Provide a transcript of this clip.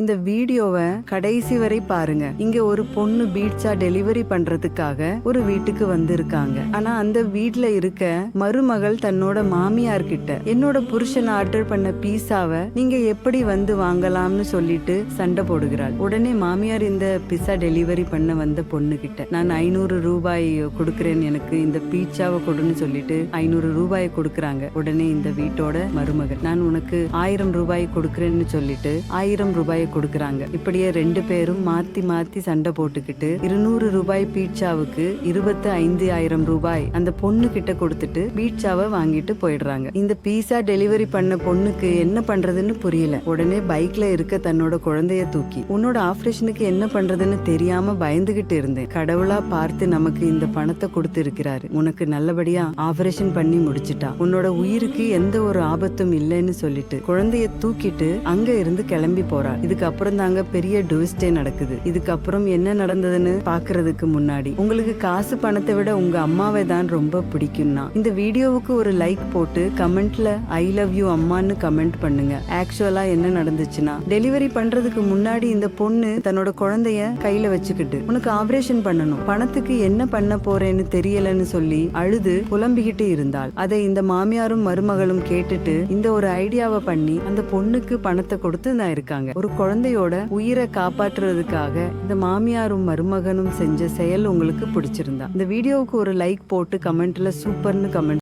இந்த வீடியோவை கடைசி வரை பாருங்க. இங்க ஒரு பொண்ணு பீட்சா டெலிவரி பண்றதுக்காக ஒரு வீட்டுக்கு வந்திருக்காங்க. ஆனா அந்த வீட்ல இருக்க மருமகள் தன்னோட மாமியார் கிட்ட என்னோட புருஷன் ஆர்டர் பண்ண பீஸாவை நீங்க எப்படி வந்து வாங்கலாம்னு சொல்லிட்டு சண்டை போடுகிறாள். உடனே மாமியார் இந்த பிஸா டெலிவரி பண்ண வந்த பொண்ணு கிட்ட நான் ஐநூறு ரூபாய் கொடுக்கறேன் எனக்கு இந்த பீட்சாவை கொடுன்னு சொல்லிட்டு ஐநூறு ரூபாய் கொடுக்கறாங்க. உடனே இந்த வீட்டோட மருமகள் நான் உனக்கு ஆயிரம் ரூபாய் கொடுக்கறேன்னு சொல்லிட்டு ஆயிரம் ரூபாய் கொடுக்கறாங்க. இப்படியே ரெண்டு பேரும் மாத்தி மாத்தி சண்டை போட்டுக்கிட்டு இருநூறு ரூபாய் பீட்சாவுக்கு இருபத்தி ஐந்து ஆயிரம் ரூபாய் அந்த பொண்ணு கிட்ட கொடுத்துட்டு பீட்சாவை வாங்கிட்டு போயிடுறாங்க. இந்த பீஸா டெலிவரி பண்ண பொண்ணுக்கு என்ன பண்றதுன்னு புரியல. உடனே பைக்ல இருக்க தன்னோட குழந்தைய தூக்கி உன்னோட ஆபரேஷனுக்கு என்ன பண்றதுன்னு தெரியாம பயந்துகிட்டு இருந்தேன். கடவுளா பார்த்து நமக்கு இந்த பணத்தை கொடுத்து இருக்கிறாரு உனக்கு நல்லபடியா ஆபரேஷன் பண்ணி முடிச்சிட்டா. உன்னோட உயிருக்கு எந்த ஒரு ஆபத்தும் இல்லைன்னு சொல்லிட்டு குழந்தைய தூக்கிட்டு அங்க இருந்து கிளம்பி போறாள் இதுக்கப்புறம் தாங்க பெரிய டுவிஸ்டே நடக்குது. இதுக்கப்புறம் என்ன நடந்ததுன்னு பாக்குறதுக்கு முன்னாடி உங்களுக்கு காசு பணத்தை விட உங்க அம்மாவை தான் ரொம்ப பிடிக்கும்னா இந்த வீடியோவுக்கு ஒரு லைக் போட்டு கமெண்ட்ல ஐ லவ் யூ அம்மான்னு கமெண்ட் பண்ணுங்க. ஆக்சுவலா என்ன நடந்துச்சுன்னா டெலிவரி பண்றதுக்கு முன்னாடி இந்த பொண்ணு தன்னோட குழந்தைய கையில வச்சுக்கிட்டு உனக்கு ஆபரேஷன் பண்ணணும். பணத்துக்கு என்ன பண்ண போறேன்னு தெரியலன்னு சொல்லி அழுது புலம்பிக்கிட்டு இருந்தாள். அதை இந்த மாமியாரும் மருமகளும் கேட்டுட்டு இந்த ஒரு ஐடியாவை பண்ணி அந்த பொண்ணுக்கு பணத்தை கொடுத்து நான் இருக்காங்க. ஒரு குழந்தையோட உயிரை காப்பாற்றுறதுக்காக இந்த மாமியாரும் மருமகனும் செஞ்ச செயல் உங்களுக்கு பிடிச்சிருந்தா. இந்த வீடியோவுக்கு ஒரு லைக் போட்டு கமெண்ட்ல சூப்பர்னு கமெண்ட்